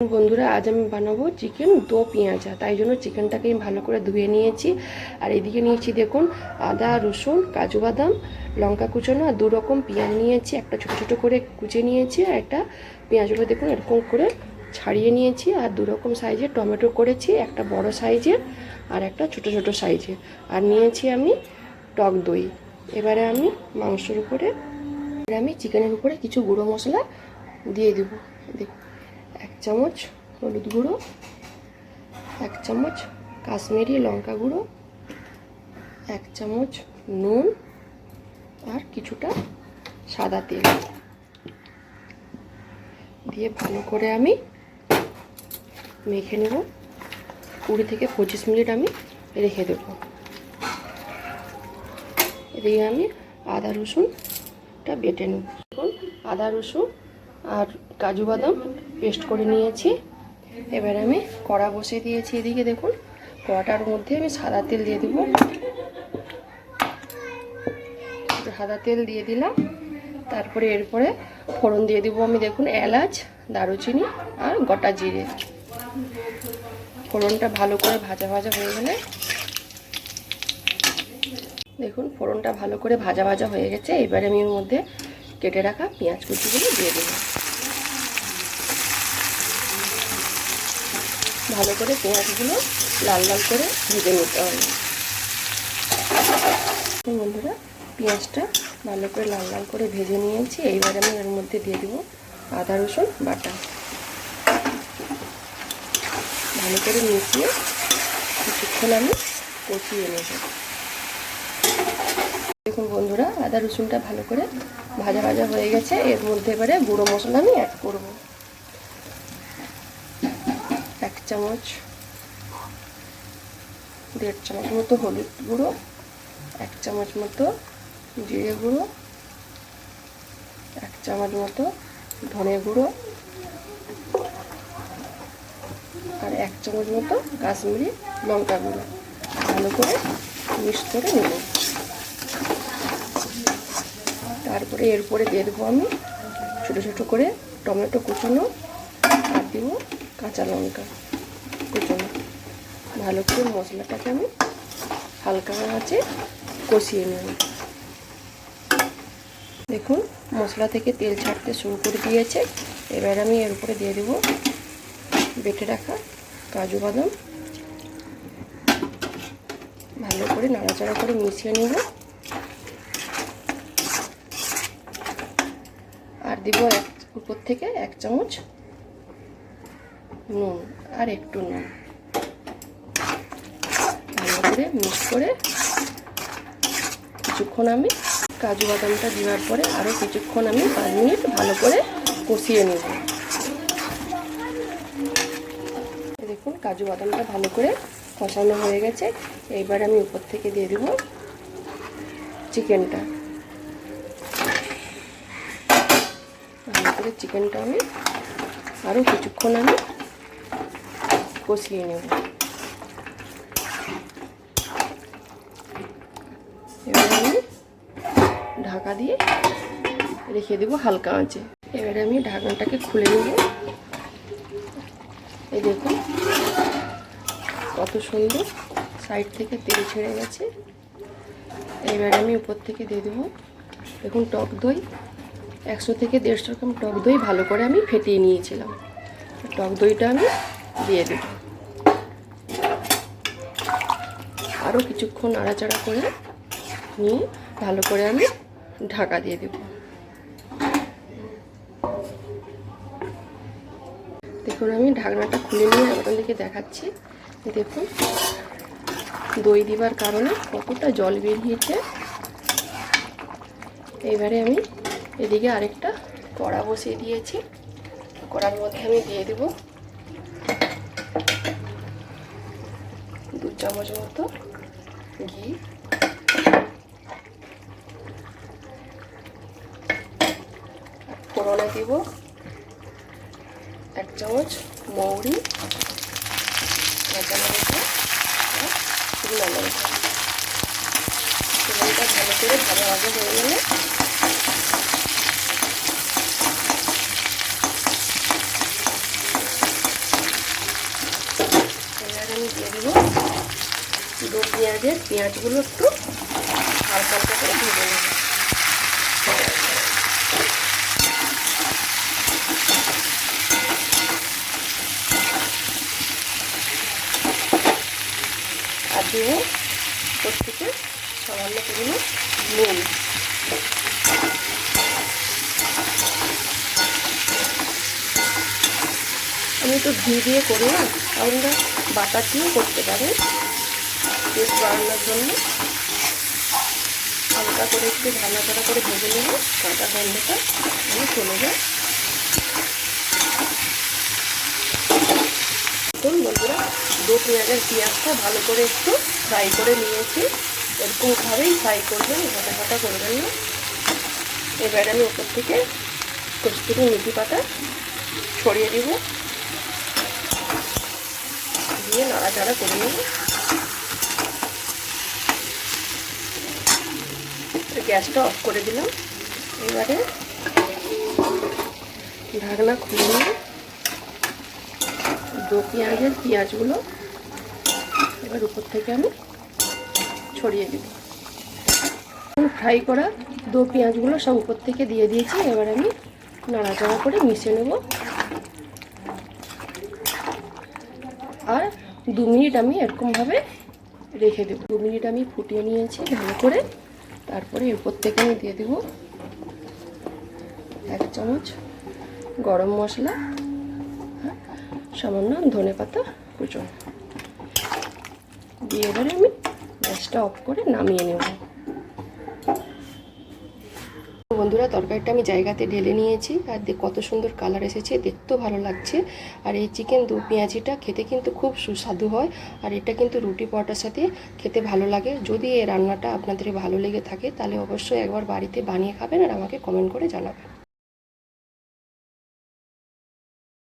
বন্ধুরা, আজ আমি বানাবো চিকেন দো পেঁয়াজা। তাই জন্য চিকেনটাকে আমি ভালো করে ধুয়ে নিয়েছি। আর এদিকে নিয়েছি দেখুন, আদা, রসুন, কাজু বাদাম, লঙ্কা কুচানো, আর দু রকম পেঁয়াজ নিয়েছি। একটা ছোটো ছোটো করে কুচে নিয়েছি, আর একটা পেঁয়াজগুলো দেখুন এরকম করে ছাড়িয়ে নিয়েছি। আর দু রকম সাইজের টমেটো করেছি, একটা বড় সাইজের আর একটা ছোট ছোট সাইজের। আর নিয়েছি আমি টক দই। এবারে আমি মাংসের উপরে আমি চিকেনের উপরে কিছু গুঁড়ো মশলা দিয়ে দেবো। দেখুন এক চামচ হলুদ গুঁড়ো, এক চামচ কাশ্মীরি লঙ্কা গুঁড়ো, এক চামচ নুন আর কিছুটা সাদা তেল। দিয়ে ভালো করে আমি মেখে নেব। কুড়ি থেকে পঁচিশ মিনিট আমি রেখে দেবো। এদিকে আমি আদা রসুনটা বেটে নেব। আদা রসুন আর কাজু বাদাম পেস্ট করে নিয়েছি। এবার আমি কড়া বসিয়ে দিয়েছি এদিকে দেখুন। কড়াটার মধ্যে আমি সাদা তেল দিয়ে দেবো। সাদা তেল দিয়ে দিলাম। তারপরে এরপরে ফোড়ন দিয়ে দেবো আমি দেখুন এলাচ, দারুচিনি আর গোটা জিরে। ফোড়নটা ভালো করে ভাজা ভাজা হয়ে গেলে দেখুন ফোড়নটা ভালো করে ভাজা ভাজা হয়ে গেছে। এবারে আমি এর মধ্যে কেটে রাখা পেঁয়াজ কুচিগুলো দিয়ে দেবো। ভালো করে পেঁয়াজগুলো লাল লাল করে ভেজে নিতে হবে। বন্ধুরা, পেঁয়াজটা ভালো করে লাল লাল করে ভেজে নিয়েছি। এইবার আমি এর মধ্যে দিয়ে দেবো আদা, রসুন, বাটা। ভালো করে মিশিয়ে কিছুক্ষণ আমি কষিয়ে নেব। দেখুন বন্ধুরা, আদা, রসুনটা ভালো করে ভাজা ভাজা হয়ে গেছে। এর মধ্যে এবারে গুঁড়ো মশলা আমি অ্যাড করব। চামচ, দেড় চামচ মতো হলুদ গুঁড়ো, এক চামচ মতো জিরে গুঁড়ো, এক চামচ মতো ধনে গুঁড়ো আর এক চামচ মতো কাশ্মীরি লঙ্কা গুঁড়ো। ভালো করে মিক্স করে নেব। তারপরে এরপরে দিয়ে দেবো আমি ছোটো ছোটো করে টমেটো কুচানো আর দেবো কাঁচা লঙ্কা। ভালো করে মশলাটাকে আমি হালকা আছে কষিয়ে নেব। দেখুন, মশলা থেকে তেল ছাড়তে শুরু করে দিয়েছে। এবার আমি এর উপরে দিয়ে দেবো বেটে রাখা কাজু বাদাম। ভালো করে নাড়াচাড়া করে মিশিয়ে নেব। আর দিব এক, উপর থেকে এক চামচ নুন আর একটু নুন। ভালো করে মিক্স করে কিছুক্ষণ আমি কাজু বাদামটা দেওয়ার পরে আরও কিছুক্ষণ আমি পাঁচ মিনিট ভালো করে কষিয়ে নেব। দেখুন, কাজু বাদামটা ভালো করে কষানো হয়ে গেছে। এইবার আমি উপর থেকে দিয়ে দেব চিকেনটা। ভালো করে চিকেনটা আমি আরও কিছুক্ষণ আমি কষিয়ে নেব। এবার আমি ঢাকা দিয়ে রেখে দেবো হালকা আঁচে। এবারে আমি ঢাকনাটাকে খুলে নেব। এই দেখুন, কত সুন্দর সাইড থেকে তেল ছেড়ে গেছে। এবারে আমি উপর থেকে দিয়ে দেবো। দেখুন, টক দই, একশো থেকে দেড়শো রকম টক দই ভালো করে আমি ফেটিয়ে নিয়েছিলাম। টক দইটা আমি দিয়ে দেব। আরও কিছুক্ষণ নাড়াচাড়া করে নিয়ে ভালো করে আমি ঢাকা দিয়ে দেব। দেখুন, আমি ঢাকনাটা খুলে নিয়ে আপনাদেরকে দেখাচ্ছি। দেখুন, দই দিবার কারণে কতটা জল বেরিয়েছে এবারে আমি এদিকে আরেকটা কড়া বসিয়ে দিয়েছি। কড়ার মধ্যে আমি দিয়ে দেব চামচ মতো ঘি। ফোড়নে দিব এক চামচ মৌরি। লঙ্কা ভালো করে ভাজা ভাজা হয়ে গেলে আমি দিয়ে দেবো দু পেঁয়াজের পেঁয়াজগুলো একটু হালকা হালকা করে ভেজে নেব। আর উপর থেকে সামান্য পরিমাণ নুন। আমি তো ঘি দিয়ে করি না আপনারা বাটার দিয়েও করতে পারেন। টেস্ট বাড়ানোর জন্য হালকা করে একটু ভালো করা করে ভেজে নেব। কাঁচা গন্ধটা আমি চলে যায়। দেখুন বন্ধুরা, দু পেঁয়াজের পেঁয়াজটা ভালো করে একটু ফ্রাই করে নিয়েছি। এরকমভাবেই ফ্রাই করবেন, ঘাটা ঘাটা করবেন না। এবার আমি ওপর থেকে কস্তুরি মেথি পাতা ছড়িয়ে দিব। দিয়ে নাড়াচাড়া করে নেব। গ্যাসটা অফ করে দিলাম। এবারে ঢাকনা খুলে দু পেঁয়াজের পেঁয়াজগুলো এবার উপর থেকে আমি ছড়িয়ে দেব। ফ্রাই করা দু পেঁয়াজগুলো সব উপর থেকে দিয়ে দিয়েছি। এবার আমি নাড়াচাড়া করে মিশিয়ে নেব। আর দু মিনিট আমি এরকমভাবে রেখে দেবো। দু মিনিট আমি ফুটিয়ে নিয়েছি ভালো করে। তারপরে উপর থেকে আমি দিয়ে দেবো এক চামচ গরম মশলা সামান্য ধনে পাতা কুচন। দিয়ে এবারে আমি গ্যাসটা অফ করে নামিয়ে নেব। বন্ধুরা, তরকারিটা আমি জায়গাতে ঢেলে নিয়েছি। আর কত সুন্দর কালার এসেছে, দেখতেও ভালো লাগছে। আর এই চিকেন দু পেঁয়াজিটা খেতে কিন্তু খুব সুস্বাদু হয়। আর এটা কিন্তু রুটি পরোটার সাথে খেতে ভালো লাগে। যদি এই রান্নাটা আপনাদের ভালো লেগে থাকে, তাহলে অবশ্যই একবার বাড়িতে বানিয়ে খাবেন আর আমাকে কমেন্ট করে জানাবেন।